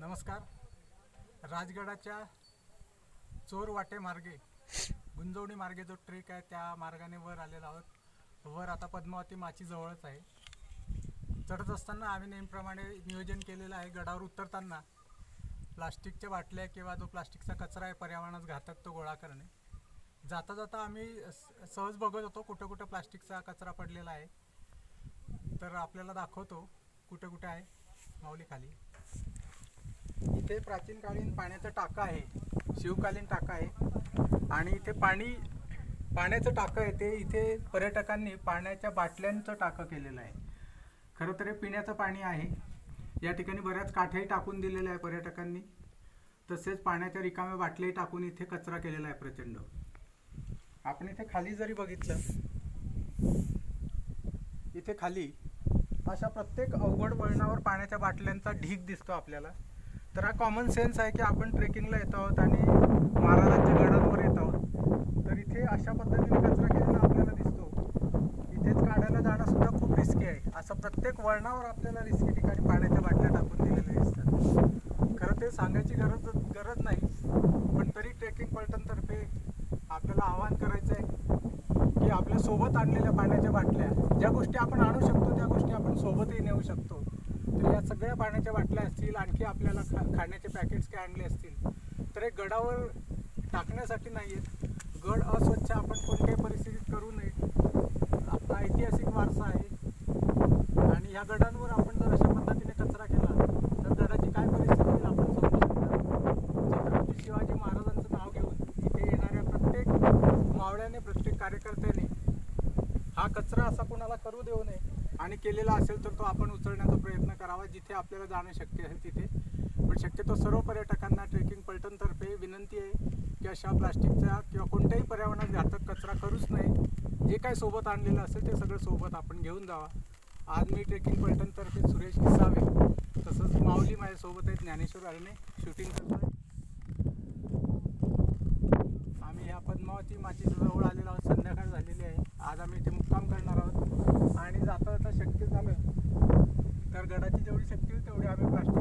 नमस्कार. राजगडाच्या चोरवाटे मार्गे गुंजवणी मार्गे जो ट्रेक आहे त्या मार्गाने वर आलेलो आहोत. वर आता पद्मावती माची जवळच आहे. चढत असताना आम्ही नेहमीप्रमाणे नियोजन केलेलं आहे गडावर उतरताना प्लास्टिकच्या बाटल्या किंवा जो प्लास्टिकचा कचरा आहे पर्यावरणास घातक तो गोळा करणे. जाता जाता आम्ही स- सहज बघत होतो कुठं कुठं प्लास्टिकचा कचरा पडलेला आहे. तर आपल्याला दाखवतो कुठं कुठं आहे माऊली खाली इथे प्राचीन कालीन पाण्याचं टाकं आहे शिवकालीन टाकं आहे. आणि इथे पाणी पाण्याचं टाकं आहे ते इथे पर्यटकांनी पाण्याच्या बाटल्यांचं टाकं केलेलं आहे. खरं तर हे पिण्याचं पाणी आहे. या ठिकाणी बऱ्याच काठ्याही टाकून दिलेल्या आहे पर्यटकांनी. तसेच पाण्याच्या रिकाम्या बाटल्याही टाकून इथे कचरा केलेला आहे प्रचंड. आपण इथे खाली जरी बघितलं इथे खाली अशा प्रत्येक अवघड वळणावर पाण्याच्या बाटल्यांचा ढीग दिसतो आपल्याला. तर हा कॉमन सेन्स आहे की आपण ट्रेकिंगला येत आहोत आणि महाराजांच्या गडांवर येत आहोत. तर इथे अशा पद्धतीने कचरा केलेला आपल्याला दिसतो. इथेच काढायला जाणंसुद्धा खूप रिस्की आहे. असं प्रत्येक वळणावर आपल्याला रिस्की ठिकाणी पाण्याच्या बाटल्या टाकून दिलेल्या दिसतात. खरं ते सांगायची गरज गरज नाही. पण तरी ट्रेकिंग पलटणतर्फे आपल्याला आवाहन करायचं आहे की आपल्यासोबत आणलेल्या पाण्याच्या बाटल्या ज्या गोष्टी आपण आणू शकतो त्या गोष्टी आपण सोबतही नेऊ शकतो. तर या सगळ्या पाण्याच्या बाटल्या असतील आणखी आपल्याला खा खाण्याचे पॅकेट्स काय आणले असतील तर हे गडावर टाकण्यासाठी नाही आहेत गड अस्वच्छ आपण कोणत्याही परिस्थितीत करू नये. आपला ऐतिहासिक वारसा आहे. आणि ह्या गडांवर आपण जर अशा पद्धतीने कचरा केला तर गडाची काय परिस्थिती होईल आपण समजू शकतो छत्रपती शिवाजी महाराजांचं नाव घेऊन इथे येणाऱ्या प्रत्येक मावळ्याने प्रत्येक कार्यकर्त्याने हा कचरा असा कोणाला करू देऊ नये. आणि केलेला असेल तर तो आपण उचलण्याचा प्रयत्न करावा जिथे आपल्याला जाणं शक्य आहे तिथे. पण शक्यतो सर्व पर्यटकांना ट्रेकिंग पलटणतर्फे विनंती आहे की अशा प्लास्टिकचा किंवा कोणत्याही पर्यावरणात घातक कचरा करूच नाही जे काही सोबत आणलेलं असेल ते सगळं सोबत आपण घेऊन जावा. आज मी ट्रेकिंग पलटणतर्फे सुरेश किसावे तसंच माऊली माझ्यासोबत आहे ज्ञानेश्वर अरणे शूटिंग करतोय. आम्ही या पद्मावती माचीच्या जवळ आलेलो आहोत संध्याकाळ झाली. तेवढी आम्ही प्लास्टिक मुक्ती